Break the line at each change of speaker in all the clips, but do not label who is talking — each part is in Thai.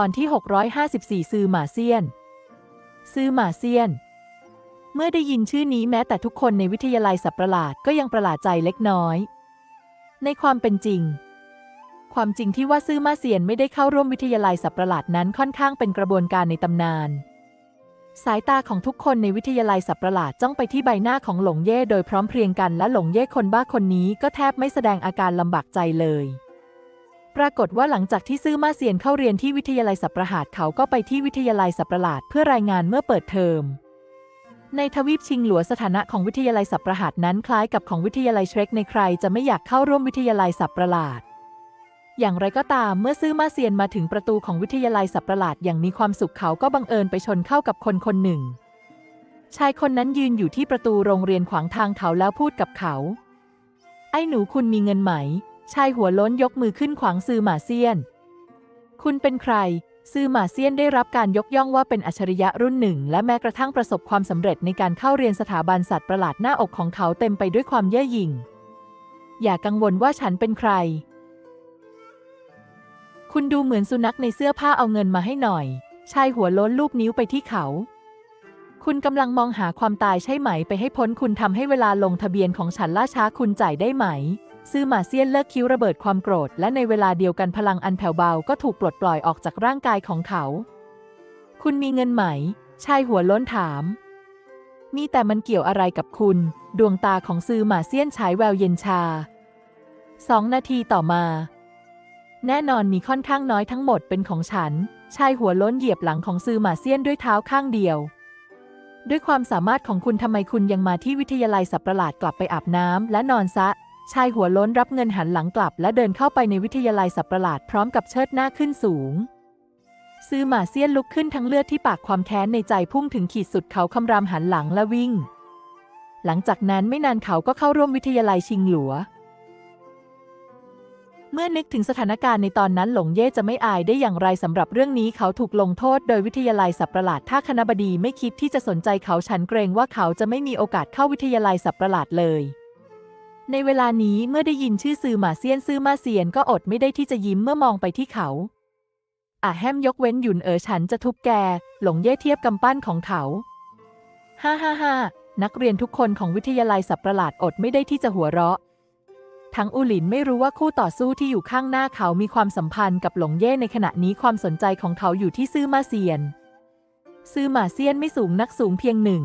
ตอนที่ 654 ซือหมาเซียน ซือหมาเซียน เมื่อได้ยินชื่อนี้แม้แต่ทุกคนในวิทยาลัยสับประหลาดก็ยังประหลาดใจเล็กน้อย ในความเป็นจริง ความจริงที่ว่าซื่อมาเซียนไม่ได้เข้าร่วมวิทยาลัยสับประหลาดนั้นค่อนข้างเป็นกระบวนการในตำนาน สายตาของทุกคนในวิทยาลัยสับประหลาดจ้องไปที่ใบหน้าของหลงเย่โดยพร้อมเพรียงกันและหลงเย่คนบ้าคนนี้ก็แทบไม่แสดงอาการลำบากใจเลย ปรากฏว่าหลังจากที่ซื่อมาเซียนเข้าเรียนที่วิทยาลัยสับประหาดเขาก็ไปที่วิทยาลัยสับประหลาดเพื่อรายงานเมื่อเปิดเทอม ในทวีปชิงหลัวสถานะของวิทยาลัยสับประหาดนั้นคล้ายกับของวิทยาลัยเชรกในใครจะไม่อยากเข้าร่วมวิทยาลัยสับประหลาด อย่างไรก็ตามเมื่อซื่อมาเซียนมาถึงประตูของวิทยาลัยสับประหลาดอย่างมีความสุขเขาก็บังเอิญไปชนเข้ากับคนคนหนึ่ง ชายคนนั้นยืนอยู่ที่ประตูโรงเรียนขวางทางเขาแล้วพูดกับเขา ไอ้หนูคุณมีเงินไหม ชายหัวล้นยกมือขึ้นขวางซือหมาเซียน คุณเป็นใคร ซือหมาเซียนได้รับการยกย่องว่าเป็นอัจฉริยะรุ่นหนึ่ง และแม้กระทั่งประสบความสำเร็จในการเข้าเรียนสถาบันสัตว์ประหลาดหน้าอกของเขาเต็มไปด้วยความเย่อหยิ่ง อย่ากังวลว่าฉันเป็นใคร คุณดูเหมือนสุนัขในเสื้อผ้าเอาเงินมาให้หน่อย ชายหัวล้นลูบนิ้วไปที่เขาคุณกำลังมองหาความตายใช่ไหม ไปให้พ้นคุณทำให้เวลาลงทะเบียนของฉันล่าช้าคุณจ่ายได้ไหม ซื่อหมาเซียนเลิกคิ้วระเบิดความโกรธ และในเวลาเดียวกันพลังอันแผ่วเบาก็ถูกปลดปล่อยออกจากร่างกายของเขา คุณมีเงินไหม ชายหัวล้นถาม มีแต่มันเกี่ยวอะไรกับคุณ ดวงตาของซือหมาเซียนฉายแววเย็นชา สองนาทีต่อมา แน่นอนมีค่อนข้างน้อยทั้งหมดเป็นของฉัน ชายหัวล้นเหยียบหลังของซือหมาเซียนด้วยเท้าข้างเดียวด้วยความสามารถของคุณทำไมคุณยังมาที่วิทยาลัยสับประหลาดกลับไปอาบน้ำและนอนซะ ชายหัวล้นรับเงินหันหลังกลับ และเดินเข้าไปในวิทยาลัยสับประหลาดพร้อมกับเชิดหน้าขึ้นสูง ซือหมาเซียนลุกขึ้นทั้งเลือดที่ปากความแค้นในใจพุ่งถึงขีดสุดเขาคำรามหันหลังและวิ่ง หลังจากนั้นไม่นานเขาก็เข้าร่วมวิทยาลัยชิงหลัว เมื่อนึกถึงสถานการณ์ในตอนนั้นหลงเย่จะไม่อายได้อย่างไรสำหรับเรื่องนี้เขาถูกลงโทษโดยวิทยาลัยสับประหลาดถ้าคณบดีไม่คิดที่จะสนใจเขาฉันเกรงว่าเขาจะไม่มีโอกาสเข้าวิทยาลัยสับประหลาดเลย ในเวลานี้เมื่อได้ยินชื่อซือหมาเซียนซือมาเซียนก็อดไม่ได้ที่จะยิ้มเมื่อมองไปที่เขาอะแฮมยกเว้นหยุนเอ๋อฉันจะทุบแก หลงเย่เทียบกำปั้นของเขา ฮ่าฮ่าฮ่านักเรียนทุกคนของวิทยาลัยสับประหลาดอดไม่ได้ที่จะหัวเราะ ทั้งอูหลินไม่รู้ว่าคู่ต่อสู้ที่อยู่ข้างหน้าเขามีความสัมพันธ์กับหลงเย่ในขณะนี้ความสนใจของเขาอยู่ที่ซื่อมาเซียน ซื่อมาเซียนไม่สูงนักสูงเพียงหนึ่ง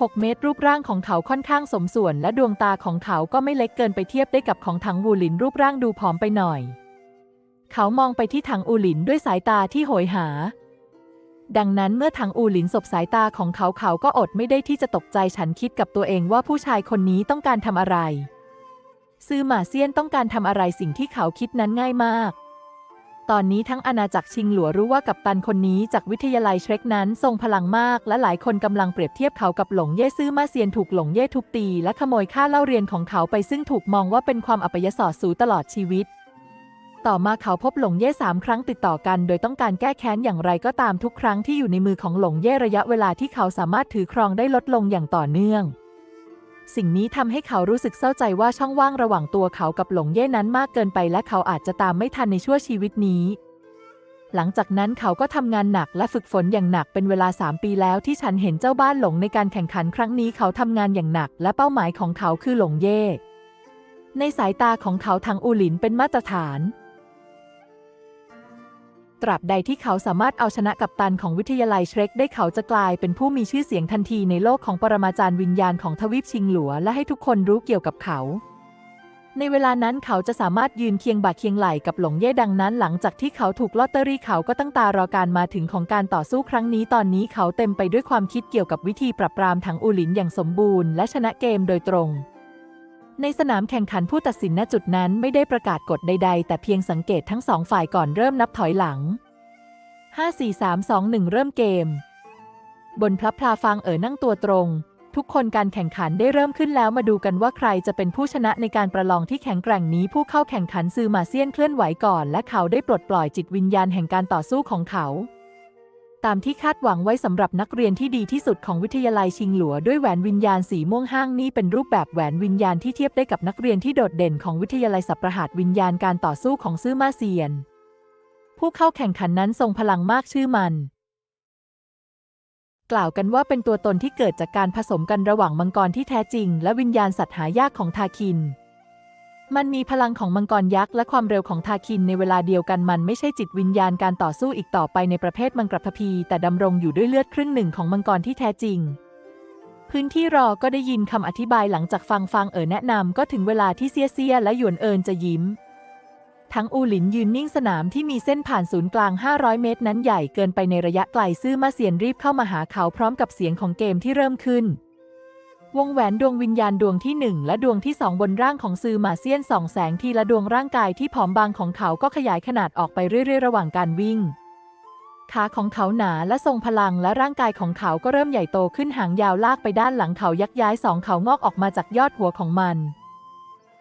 6 เมตรรูปร่างของเขาค่อนข้างสมส่วน และดวงตาของเขาก็ไม่เล็กเกินไปเทียบได้กับของถังวูหลินรูปร่างดูผอมไปหน่อย เขามองไปที่ถังอูหลินด้วยสายตาที่โหยหา ดังนั้นเมื่อถังอูหลินสบสายตาของเขาเขาก็อดไม่ได้ที่จะตกใจฉันคิดกับตัวเองว่าผู้ชายคนนี้ต้องการทำอะไร ซื่อหมาเซียนต้องการทำอะไรสิ่งที่เขาคิดนั้นง่ายมาก ตอนนี้ทั้งอาณาจักรชิงหลัวรู้ว่ากัปตันคนนี้จากวิทยาลัยเชร็กนั้นทรงพลังมาก และหลายคนกำลังเปรียบเทียบเขากับหลงเย่ซื่อมาเซียนถูกหลงเย่ทุบตี และขโมยค่าเล่าเรียนของเขาไปซึ่งถูกมองว่าเป็นความอัปยศสูตลอดชีวิต ต่อมาเขาพบหลงเย่สามครั้งติดต่อกัน โดยต้องการแก้แค้นอย่างไรก็ตามทุกครั้งที่อยู่ในมือของหลงเย่ระยะเวลาที่เขาสามารถถือครองได้ลดลงอย่างต่อเนื่อง สิ่งนี้ทำให้เขารู้สึกเศร้าใจว่าช่องว่างระหว่างตัวเขากับหลงเย่นั้นมากเกินไปและเขาอาจจะตามไม่ทันในชั่วชีวิตนี้ หลังจากนั้นเขาก็ทำงานหนักและฝึกฝนอย่างหนักเป็นเวลา 3 ปีแล้วที่ฉันเห็นเจ้าบ้านหลงในการแข่งขันครั้งนี้เขาทำงานอย่างหนัก และเป้าหมายของเขาคือหลงเย่ในสายตาของเขาทางอูหลินเป็นมาตรฐาน ตราบใดที่เขาสามารถเอาชนะกัปตันของวิทยาลัยเชร็กได้เขาจะกลายเป็นผู้มีชื่อเสียงทันทีในโลกของปรมาจารย์วิญญาณของทวีปชิงหลัวและให้ทุกคนรู้เกี่ยวกับเขา ในเวลานั้นเขาจะสามารถยืนเคียงบ่าเคียงไหล่กับหลงเย่ดังนั้น หลังจากที่เขาถูกลอตเตอรี่เขาก็ตั้งตารอการมาถึงของการต่อสู้ครั้งนี้ตอนนี้เขาเต็มไปด้วยความคิดเกี่ยวกับวิธีปรับปรามถังอูหลินอย่างสมบูรณ์และชนะเกมโดยตรง ในสนามแข่งขันผู้ตัดสินณจุดนั้นไม่ได้ประกาศกฎใด ๆ แต่เพียงสังเกตทั้งสองฝ่ายก่อนเริ่มนับถอยหลัง 5 4 3 2 1 เริ่มเกม บนพลับพลาฟางเอ๋อนั่งตัวตรง ทุกคนการแข่งขันได้เริ่มขึ้นแล้วมาดูกันว่าใครจะเป็นผู้ชนะในการประลองที่แข็งแกร่งนี้ผู้เข้าแข่งขันซือมาเซียนเคลื่อนไหวก่อน และเขาได้ปลดปล่อยจิตวิญญาณแห่งการต่อสู้ของเขา ตามที่คาดหวังไว้สำหรับนักเรียนที่ดีที่สุดของวิทยาลัยชิงหลัวด้วยแหวนวิญญาณสีม่วงห้างนี่เป็นรูปแบบแหวนวิญญาณที่เทียบได้กับนักเรียนที่โดดเด่นของวิทยาลัยสับประหาดวิญญาณการต่อสู้ของซื่อมาเซียน ผู้เข้าแข่งขันนั้นทรงพลังมากชื่อมัน กล่าวกันว่าเป็นตัวตนที่เกิดจากการผสมกันระหว่างมังกรที่แท้จริง และวิญญาณสัตว์หายากของทาคิน มันมีพลังของมังกรยักษ์และความเร็วของทาคินในเวลาเดียวกันมันไม่ใช่จิตวิญญาณการต่อสู้อีกต่อไปในประเภทมังกรพพี แต่ดำรงอยู่ด้วยเลือดครึ่งหนึ่งของมังกรที่แท้จริง พื้นที่รอก็ได้ยินคำอธิบายหลังจากฟังฟังเอ๋อแนะนำก็ถึงเวลาที่เซียเซียและหยวนเอินจะยิ้ม ทั้งอูหลินยืนนิ่งสนามที่มีเส้นผ่านศูนย์กลาง 500 เมตร นั้นใหญ่เกินไปในระยะไกลซื่อมาเซียนรีบเข้ามาหาเขาพร้อมกับเสียงของเกมที่เริ่มขึ้น วงแหวนดวงวิญญาณดวงที่หนึ่งและดวงที่สองบนร่างของซือหมาเซียนสองแสงทีละดวงร่างกายที่ผอมบางของเขาก็ขยายขนาดออกไปเรื่อยๆ ระหว่างการวิ่ง ขาของเขาหนาและทรงพลังและร่างกายของเขาก็เริ่มใหญ่โตขึ้นหางยาวลากไปด้านหลังเขายักย้ายสองเขางอกออกมาจากยอดหัวของมัน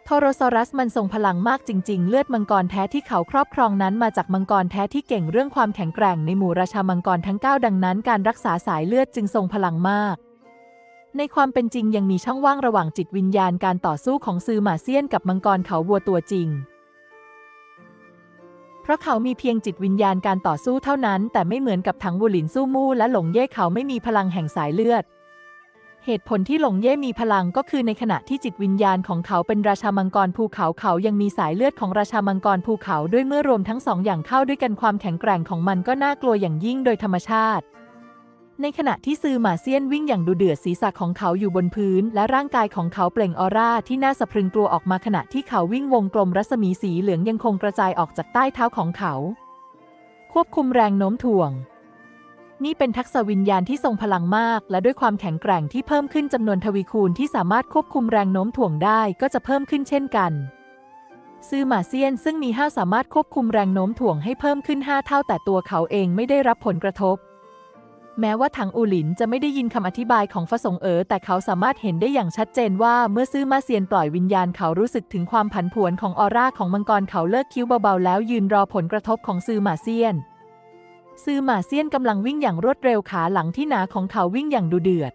โทโรซอรัสมันทรงพลังมากจริง ๆ เลือดมังกรแท้ที่เขาครอบครองนั้นมาจากมังกรแท้ที่เก่งเรื่องความแข็งแกร่งในหมู่ราชามังกรทั้ง 9 ดังนั้น การรักษาสายเลือดจึงทรงพลังมาก ในความเป็นจริงยังมีช่องว่างระหว่างจิตวิญญาณการต่อสู้ของซือหมาเซียนกับมังกรเขาวัวตัวจริง เพราะเขามีเพียงจิตวิญญาณการต่อสู้เท่านั้น แต่ไม่เหมือนกับถังวูหลินสู้มู่และหลงเย่เขาไม่มีพลังแห่งสายเลือด เหตุผลที่หลงเย่มีพลังก็คือในขณะที่จิตวิญญาณของเขาเป็นราชามังกรภูเขาเขายังมีสายเลือดของราชามังกรภูเขาด้วยเมื่อรวมทั้งสองอย่างเข้าด้วยกันความแข็งแกร่งของมันก็น่ากลัวอย่างยิ่งโดยธรรมชาติ ในขณะที่ซือหมาเซียนวิ่งอย่างดูเดือดศีรษะของเขาอยู่บนพื้น และร่างกายของเขาเปล่งออร่าที่น่าสะพรึงกลัวออกมาขณะที่เขาวิ่งวงกลมรัศมีสีเหลืองยังคงกระจายออกจากใต้เท้าของเขา ควบคุมแรงโน้มถ่วง นี่เป็นทักษะวิญญาณที่ทรงพลังมาก และด้วยความแข็งแกร่งที่เพิ่มขึ้นจำนวนทวีคูณที่สามารถควบคุมแรงโน้มถ่วงได้ก็จะเพิ่มขึ้นเช่นกันซือหมาเซียนซึ่งมีห้าสามารถควบคุมแรงโน้มถ่วงให้เพิ่มขึ้น 5 เท่าแต่ตัวเขาเองไม่ได้รับผลกระทบ แม้ว่าถังอูหลินจะไม่ได้ยินคำอธิบายของฟะสงเอ๋อแต่เขาสามารถเห็นได้อย่างชัดเจนว่าเมื่อซื่อมาเซียนปล่อยวิญญาณเขารู้สึกถึงความผันผวนของออร่าของมังกรเขาเลิกคิ้วเบาๆแล้วยืนรอผลกระทบของซือมาเซียน ซือมาเซียนกำลังวิ่งอย่างรวดเร็วขาหลังที่หนาของเขาวิ่งอย่างดูเดือด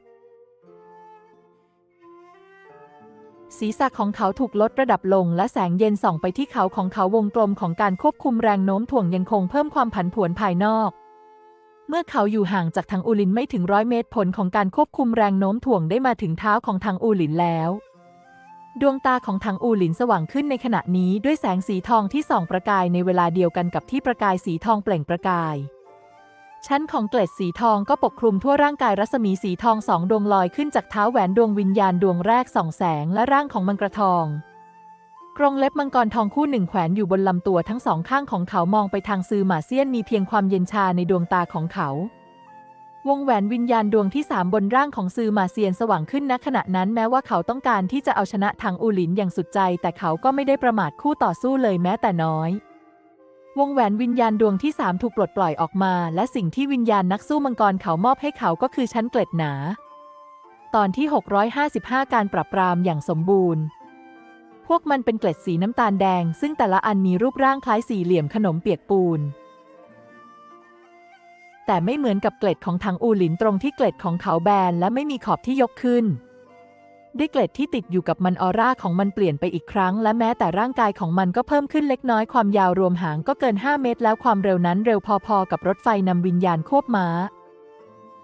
ศีรษะของเขาถูกลดระดับลงและแสงเย็นส่องไปที่เขาของเขาวงกลมของการควบคุมแรงโน้มถ่วงยังคงเพิ่มความผันผวนภายนอก เมื่อเขาอยู่ห่างจากทางอูหลินไม่ถึงร้อยเมตรผลของการควบคุมแรงโน้มถ่วงได้มาถึงเท้าของทางอูหลินแล้ว ดวงตาของทางอูหลินสว่างขึ้นในขณะนี้ด้วยแสงสีทองที่ส่องประกายในเวลาเดียวกันกับที่ประกายสีทองเปล่งประกาย ชั้นของเกล็ดสีทองก็ปกคลุมทั่วร่างกายรัศมีสีทองสองดวงลอยขึ้นจากเท้าแหวนดวงวิญญาณดวงแรกส่องแสงและร่างของมังกรทอง กรงเล็บมังกรทองคู่หนึ่งแขวนอยู่บนลำตัวทั้งสองข้างของเขามองไปทางซือหมาเซียนมีเพียงความเย็นชาในดวงตาของเขา วงแหวนวิญญาณดวงที่สามบนร่างของซือหมาเซียนสว่างขึ้นณขณะนั้นแม้ว่าเขาต้องการที่จะเอาชนะทางอูหลินอย่างสุดใจ แต่เขาก็ไม่ได้ประมาทคู่ต่อสู้เลยแม้แต่น้อยวงแหวนวิญญาณดวงที่สามถูกปลดปล่อยออกมา และสิ่งที่วิญญาณนักสู้มังกรเขามอบให้เขาก็คือชั้นเกล็ดหนา ตอนที่ 655 การปรับปรามอย่างสมบูรณ์ พวกมันเป็นเกล็ดสีน้ำตาลแดง ซึ่งแต่ละอันมีรูปร่างคล้ายสี่เหลี่ยมขนมเปียกปูน แต่ไม่เหมือนกับเกล็ดของทางอูหลินตรงที่เกล็ดของเขาแบนและไม่มีขอบที่ยกขึ้น ด้วยเกล็ดที่ติดอยู่กับมันออร่าของมันเปลี่ยนไปอีกครั้ง และแม้แต่ร่างกายของมันก็เพิ่มขึ้นเล็กน้อยความยาวรวมหางก็เกิน 5 เมตร แล้วความเร็วนั้นเร็วพอๆกับรถไฟนำวิญญาณควบม้า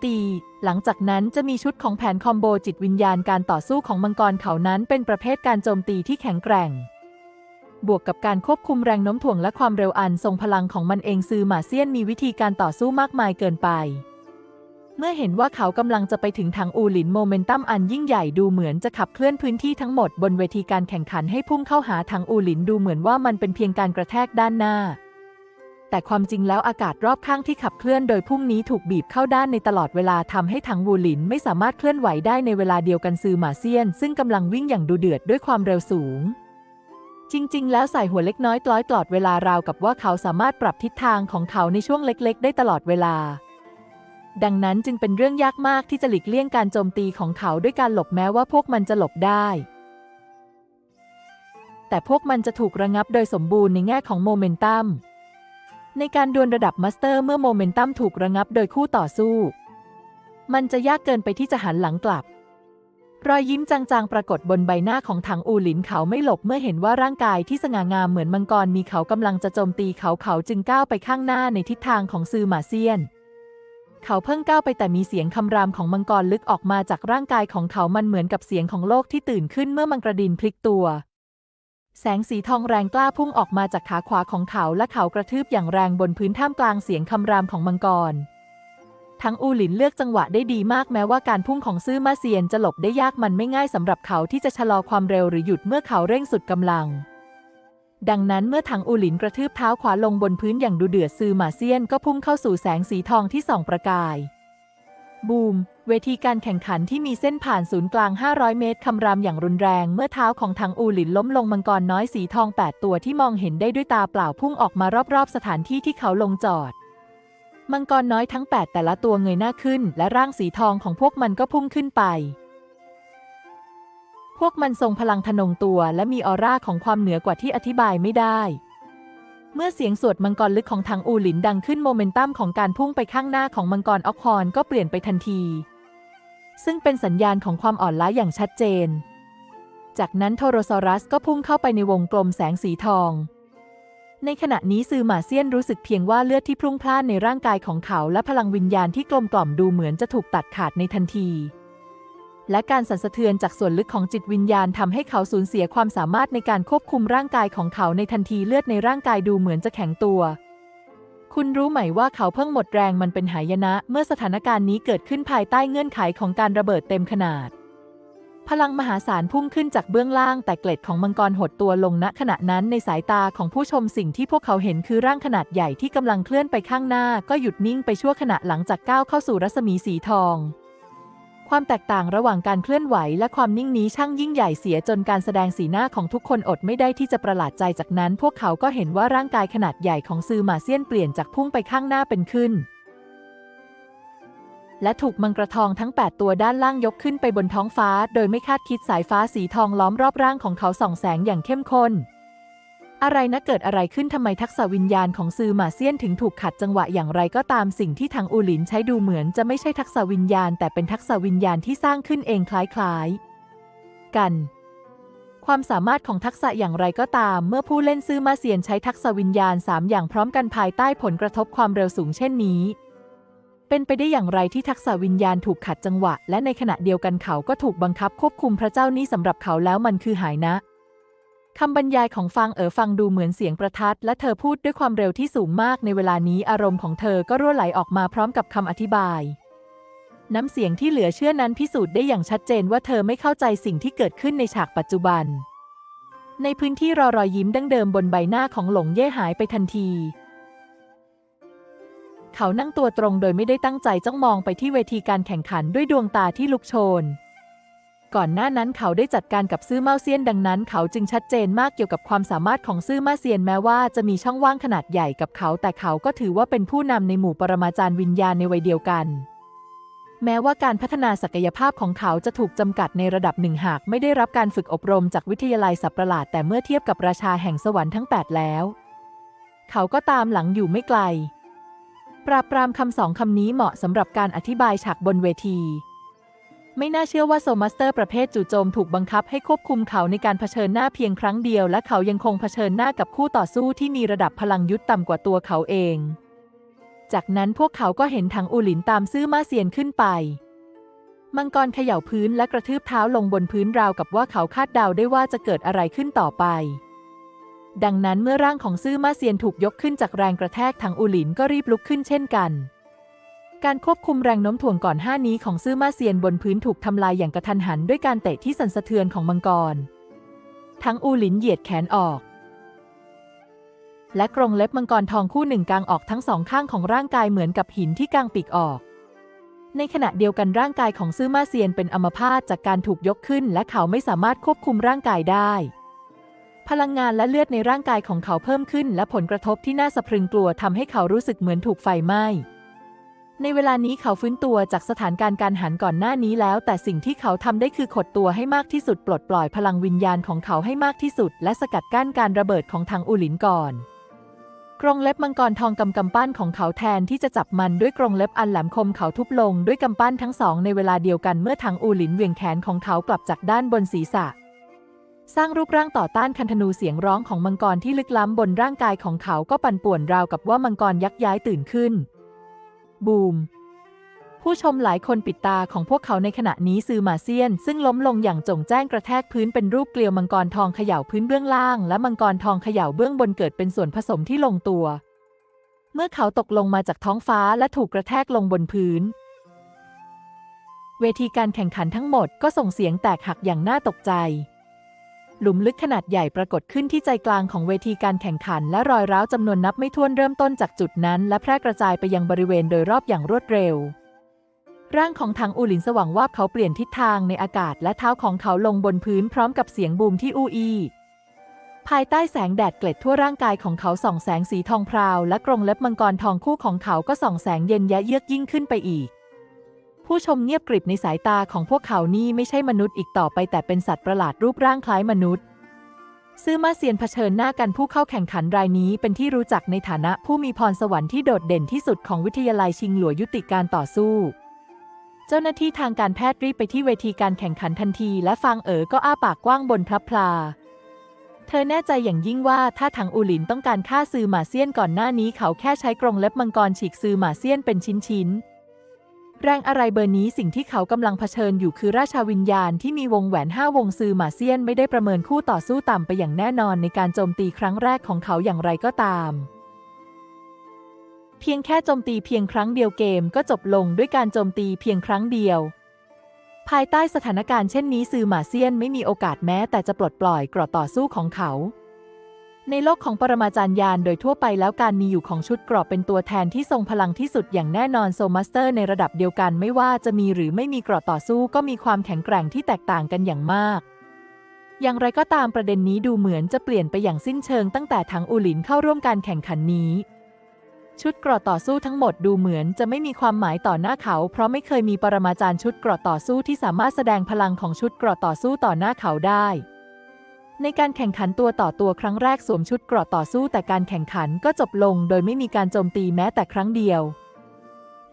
ตี หลังจากนั้นจะมีชุดของแผนคอมโบจิตวิญญาณการต่อสู้ของมังกรเขานั้นเป็นประเภทการโจมตีที่แข็งแกร่ง บวกกับการควบคุมแรงโน้มถ่วงและความเร็วอันทรงพลังของมันเองซือหมาเซียนมีวิธีการต่อสู้มากมายเกินไป เมื่อเห็นว่าเขากำลังจะไปถึงทางอูหลินโมเมนตัมอันยิ่งใหญ่ดูเหมือนจะขับเคลื่อนพื้นที่ทั้งหมดบนเวทีการแข่งขันให้พุ่งเข้าหาทางอูหลินดูเหมือนว่ามันเป็นเพียงการกระแทกด้านหน้า แต่ความจริงแล้วอากาศรอบข้างที่ขับเคลื่อนโดยพุ่งนี้ถูกบีบเข้าด้านในตลอดเวลาทำให้ทางวูหลินไม่สามารถเคลื่อนไหวได้ในเวลาเดียวกันซือหมาเซียน ซึ่งกำลังวิ่งอย่างดูเดือดด้วยความเร็วสูง จริง ๆ แล้วใส่หัวเล็กน้อยตลอดตลอดเวลาราวกับว่าเขาสามารถปรับทิศทางของเขาในช่วงเล็ก ๆ ได้ตลอดเวลา ดังนั้นจึงเป็นเรื่องยากมากที่จะหลีกเลี่ยงการโจมตีของเขาด้วยการหลบแม้ว่าพวกมันจะหลบได้แต่พวกมันจะถูกระงับโดยสมบูรณ์ในแง่ของโมเมนตัม ในการดวลระดับมาสเตอร์เมื่อโมเมนตัมถูกระงับโดยคู่ต่อสู้ มันจะยากเกินไปที่จะหันหลังกลับ รอยยิ้มจางๆ ปรากฏบนใบหน้าของถังอูหลินเขาไม่หลบเมื่อเห็นว่าร่างกายที่สง่างามเหมือนมังกรมีเขากำลังจะโจมตีเขาเขาจึงก้าวไปข้างหน้าในทิศทางของซือหมาเซียน เขาเพิ่งก้าวไปแต่มีเสียงคำรามของมังกรลึกออกมาจากร่างกายของเขามันเหมือนกับเสียงของโลกที่ตื่นขึ้นเมื่อมังกรดินพลิกตัว แสงสีทองแรงกล้าพุ่งออกมาจากขาขวาของเขาและเขากระทืบอย่างแรงบนพื้นท่ามกลางเสียงคำรามของมังกร ทั้งอูหลินเลือกจังหวะได้ดีมากแม้ว่าการพุ่งของซื่อมาเซียนจะหลบได้ยากมันไม่ง่ายสำหรับเขาที่จะชะลอความเร็วหรือหยุดเมื่อเขาเร่งสุดกำลัง ดังนั้นเมื่อถังอูหลินกระทืบเท้าขวาลงบนพื้นอย่างดุเดือดซื่อมาเซียนก็พุ่งเข้าสู่แสงสีทองที่ส่องประกาย บูม เวทีการแข่งขันที่มีเส้นผ่านศูนย์กลาง 500 เมตร คำรามอย่างรุนแรง เมื่อเท้าของถังอูหลินล้มลงมังกรน้อยสีทอง 8 ตัวที่มองเห็นได้ด้วยตาเปล่าพุ่งออกมารอบๆ สถานที่ที่เขาลงจอด มังกรน้อยทั้ง 8 แต่ละตัวเงยหน้าขึ้น และร่างสีทองของพวกมันก็พุ่งขึ้นไป พวกมันทรงพลังทะนงตัว และมีออร่าของความเหนือกว่าที่อธิบายไม่ได้ เมื่อเสียงสวดมังกรลึกของทางอูหลินดังขึ้นโมเมนตัมของการพุ่งไปข้างหน้าของมังกรออกฮอนก็เปลี่ยนไปทันที ซึ่งเป็นสัญญาณของความอ่อนล้าอย่างชัดเจน จากนั้นโทโรซอรัสก็พุ่งเข้าไปในวงกลมแสงสีทอง ในขณะนี้ซือหมาเซียนรู้สึกเพียงว่าเลือดที่พรุ่งพล่านในร่างกายของเขาและพลังวิญญาณที่กลมกล่อมดูเหมือนจะถูกตัดขาดในทันที และการสั่นสะเทือนจากส่วนลึกของจิตวิญญาณทำให้เขาสูญเสียความสามารถในการควบคุมร่างกายของเขาในทันทีเลือดในร่างกายดูเหมือนจะแข็งตัว คุณรู้ไหมว่าเขาเพิ่งหมดแรงมันเป็นหายนะ เมื่อสถานการณ์นี้เกิดขึ้นภายใต้เงื่อนไขของการระเบิดเต็มขนาด พลังมหาศาลพุ่งขึ้นจากเบื้องล่างแต่เกล็ดของมังกรหดตัวลงณขณะนั้นในสายตาของผู้ชมสิ่งที่พวกเขาเห็นคือร่างขนาดใหญ่ที่กำลังเคลื่อนไปข้างหน้า ก็หยุดนิ่งไปชั่วขณะหลังจากก้าวเข้าสู่รัศมีสีทอง ความแตกต่างระหว่างการเคลื่อนไหวและความนิ่งนี้ช่างยิ่งใหญ่เสียจนการแสดงสีหน้าของทุกคนอดไม่ได้ที่จะประหลาดใจจากนั้น พวกเขาก็เห็นว่าร่างกายขนาดใหญ่ของซือมาเซียนเปลี่ยนจากพุ่งไปข้างหน้าเป็นขึ้น และถูกมังกรทองทั้ง 8 ตัวด้านล่างยกขึ้นไปบนท้องฟ้า โดยไม่คาดคิดสายฟ้าสีทองล้อมรอบร่างของเขาส่องแสงอย่างเข้มข้น อะไรนะเกิดอะไรขึ้นทำไมทักษะวิญญาณของซือหมาเซียนถึงถูกขัดจังหวะอย่างไรก็ตามสิ่งที่ทางอูหลินใช้ดูเหมือนจะไม่ใช่ทักษะวิญญาณ แต่เป็นทักษะวิญญาณที่สร้างขึ้นเองคล้ายๆ กัน ความสามารถของทักษะอย่างไรก็ตาม เมื่อผู้เล่นซื้อมาเซียนใช้ทักษะวิญญาณ 3 อย่างพร้อมกันภายใต้ผลกระทบความเร็วสูงเช่นนี้ เป็นไปได้อย่างไรที่ทักษะวิญญาณถูกขัดจังหวะ และในขณะเดียวกันเขาก็ถูกบังคับควบคุมพระเจ้านี้สำหรับเขาแล้วมันคือหายนะ คำบรรยายของฟังเอ๋อฟังดูเหมือนเสียงประทัด และเธอพูดด้วยความเร็วที่สูงมากในเวลานี้อารมณ์ของเธอก็รั่วไหลออกมาพร้อมกับคำอธิบาย น้ำเสียงที่เหลือเชื่อนั้นพิสูจน์ได้อย่างชัดเจนว่าเธอไม่เข้าใจสิ่งที่เกิดขึ้นในฉากปัจจุบัน ในพื้นที่รอรอยยิ้มดั้งเดิมบนใบหน้าของหลงเย่หายไปทันที เขานั่งตัวตรงโดยไม่ได้ตั้งใจจ้องมองไปที่เวทีการแข่งขันด้วยดวงตาที่ลุกโชน ก่อนหน้านั้นเขาได้จัดการกับซื่อเมาเซียนดังนั้น เขาจึงชัดเจนมากเกี่ยวกับความสามารถของซื่อมาเซียนแม้ว่าจะมีช่องว่างขนาดใหญ่กับเขา แต่เขาก็ถือว่าเป็นผู้นำในหมู่ปรมาจารย์วิญญาณในวัยเดียวกัน แม้ว่าการพัฒนาศักยภาพของเขาจะถูกจำกัดในระดับหนึ่งหาก ไม่ได้รับการฝึกอบรมจากวิทยาลัยสับประหลาดแต่เมื่อเทียบกับราชาแห่งสวรรค์ทั้ง 8 แล้ว เขาก็ตามหลังอยู่ไม่ไกล ปราบปรามคำสองคำนี้เหมาะสำหรับการอธิบายฉากบนเวที ไม่น่าเชื่อว่าโซมัสเตอร์ประเภทจู่โจมถูกบังคับให้ควบคุมเขาในการเผชิญหน้าเพียงครั้งเดียว และเขายังคงเผชิญหน้ากับคู่ต่อสู้ที่มีระดับพลังยุทธ์ต่ำกว่าตัวเขาเอง จากนั้นพวกเขาก็เห็นทางอูหลินตามซื่อมาเซียนขึ้นไป มังกรเขย่าพื้นและกระทืบเท้าลงบนพื้นราวกับว่าเขาคาดเดาได้ว่าจะเกิดอะไรขึ้นต่อไป ดังนั้นเมื่อร่างของซื่อมาเซียนถูกยกขึ้นจากแรงกระแทกทางอูหลินก็รีบลุกขึ้นเช่นกัน การควบคุมแรงโน้มถ่วงก่อนห้านี้ของซื่อมาเซียนบนพื้นถูกทำลายอย่างกระทันหันด้วยการเตะที่สั่นสะเทือนของมังกร ทั้งอูหลินเหยียดแขนออก และกรงเล็บมังกรทองคู่หนึ่งกางออกทั้งสองข้างของร่างกายเหมือนกับหินที่กางปีกออก ในขณะเดียวกันร่างกายของซื่อมาเซียนเป็นอัมพาตจากการถูกยกขึ้น และเขาไม่สามารถควบคุมร่างกายได้ พลังงานและเลือดในร่างกายของเขาเพิ่มขึ้น และผลกระทบที่น่าสะพรึงกลัวทำให้เขารู้สึกเหมือนถูกไฟไหม้ ในเวลานี้เขาฟื้นตัวจากสถานการณ์การหันก่อนหน้านี้แล้ว แต่สิ่งที่เขาทำได้คือขดตัวให้มากที่สุดปลดปล่อยพลังวิญญาณของเขาให้มากที่สุด และสกัดกั้นการระเบิดของทางอูหลินก่อน กรงเล็บมังกรทองกำกำปั้นของเขาแทนที่จะจับมันด้วยกรงเล็บอันแหลมคมเขาทุบลงด้วยกำปั้นทั้งสองในเวลาเดียวกันเมื่อทางอูหลินเหวี่ยงแขนของเขากลับจากด้านบนศีรษะสร้างรูปร่างต่อต้านคันธนูเสียงร้องของมังกรที่ลึกล้ำบนร่างกายของเขาก็ปั่นป่วนราวกับว่ามังกรยักย้ายตื่นขึ้น บูม ผู้ชมหลายคนปิดตาของพวกเขาในขณะนี้ซือมาเซียน ซึ่งล้มลงอย่างจงแจ้งกระแทกพื้นเป็นรูปเกลียวมังกรทองเขย่าพื้นเบื้องล่าง และมังกรทองเขย่าเบื้องบนเกิดเป็นส่วนผสมที่ลงตัว เมื่อเขาตกลงมาจากท้องฟ้าและถูกกระแทกลงบนพื้น เวทีการแข่งขันทั้งหมดก็ส่งเสียงแตกหักอย่างน่าตกใจ หลุมลึกขนาดใหญ่ปรากฏขึ้นที่ใจกลางของเวทีการแข่งขัน และรอยร้าวจำนวนนับไม่ถ้วนเริ่มต้นจากจุดนั้น และแพร่กระจายไปยังบริเวณโดยรอบอย่างรวดเร็ว ร่างของทางอูหลินสว่างวาบเขาเปลี่ยนทิศทางในอากาศ และเท้าของเขาลงบนพื้นพร้อมกับเสียงบูมที่อูอีภายใต้แสงแดดเกล็ดทั่วร่างกายของเขาส่องแสงสีทองพราว และกรงเล็บมังกรทองคู่ของเขาก็ส่องแสงเย็นยะเยือกยิ่งขึ้นไปอีก ผู้ชมเงียบกริบในสายตาของพวกเขานี่ไม่ใช่มนุษย์อีกต่อไปแต่เป็นสัตว์ประหลาดรูปร่างคล้ายมนุษย์ ซื่อมาเซียนเผชิญหน้ากันผู้เข้าแข่งขันรายนี้เป็นที่รู้จักในฐานะผู้มีพรสวรรค์ที่โดดเด่นที่สุดของวิทยาลัยชิงหลัวยุติการต่อสู้ เจ้าหน้าที่ทางการแพทย์รีบไปที่เวทีการแข่งขันทันที และฟางเอ๋อก็อ้าปากกว้างบนพลับพลาเธอแน่ใจอย่างยิ่งว่าถ้าทางอูหลินต้องการฆ่าซือหมาเซียนก่อนหน้านี้เขาแค่ใช้กรงเล็บมังกรฉีกซือหมาเซียนเป็นชิ้นๆ แรงอะไรเบอร์นี้สิ่งที่เขากำลังเผชิญอยู่คือราชาวิญญาณที่มีวงแหวนห้าวงซือหมาเซียนไม่ได้ประเมินคู่ต่อสู้ต่ำไปอย่างแน่นอนในการโจมตีครั้งแรกของเขาอย่างไรก็ตาม เพียงแค่โจมตีเพียงครั้งเดียวเกมก็จบลงด้วยการโจมตีเพียงครั้งเดียว ภายใต้สถานการณ์เช่นนี้ซือหมาเซียนไม่มีโอกาสแม้แต่จะปลดปล่อยกรอต่อสู้ของเขา ในโลกของปรมาจารย์ยานโดยทั่วไปแล้วการมีอยู่ของชุดเกรอบเป็นตัวแทนที่ทรงพลังที่สุดอย่างแน่นอนโซมัสเตอร์ในระดับเดียวกันไม่ว่าจะมีหรือไม่มีเกรอต่อสู้ก็มีความแข็งแกร่งที่แตกต่างกันอย่างมาก อย่างไรก็ตามประเด็นนี้ดูเหมือนจะเปลี่ยนไปอย่างสิ้นเชิงตั้งแต่ถังอูหลินเข้าร่วมการแข่งขันนี้ ชุดเกราะต่อสู้ทั้งหมดดูเหมือนจะไม่มีความหมายต่อหน้าเขา เพราะไม่เคยมีปรมาจารย์ชุดเกราะต่อสู้ที่สามารถแสดงพลังของชุดเกราะต่อสู้ต่อหน้าเขาได้ ในการแข่งขันตัวต่อตัวครั้งแรกสวมชุดเกราะต่อสู้แต่การแข่งขันก็จบลงโดยไม่มีการโจมตีแม้แต่ครั้งเดียว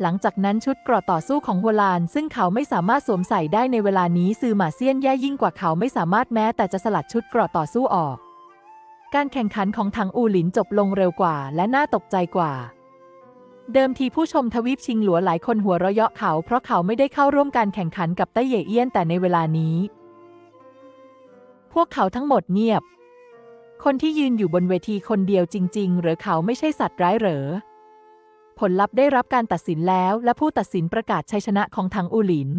หลังจากนั้นชุดเกราะต่อสู้ของโฮลาน ซึ่งเขาไม่สามารถสวมใส่ได้ในเวลานี้ซือหมาเซียนแย่ยิ่งกว่าเขาไม่สามารถแม้แต่จะสลัดชุดเกราะต่อสู้ออก การแข่งขันของถังอูหลินจบลงเร็วกว่า และน่าตกใจกว่า เดิมทีผู้ชมทวีปชิงหลัวหลายคนหัวเราะเยาะเขา เพราะเขาไม่ได้เข้าร่วมการแข่งขันกับไต้เย่เอี้ยนแต่ในเวลานี้ พวกเขาทั้งหมดเงียบ คนที่ยืนอยู่บนเวทีคนเดียวจริง ๆ หรือเขาไม่ใช่สัตว์ร้ายเหรอ ผลลัพธ์ได้รับการตัดสินแล้วและผู้ตัดสินประกาศชัยชนะของทางอูหลิน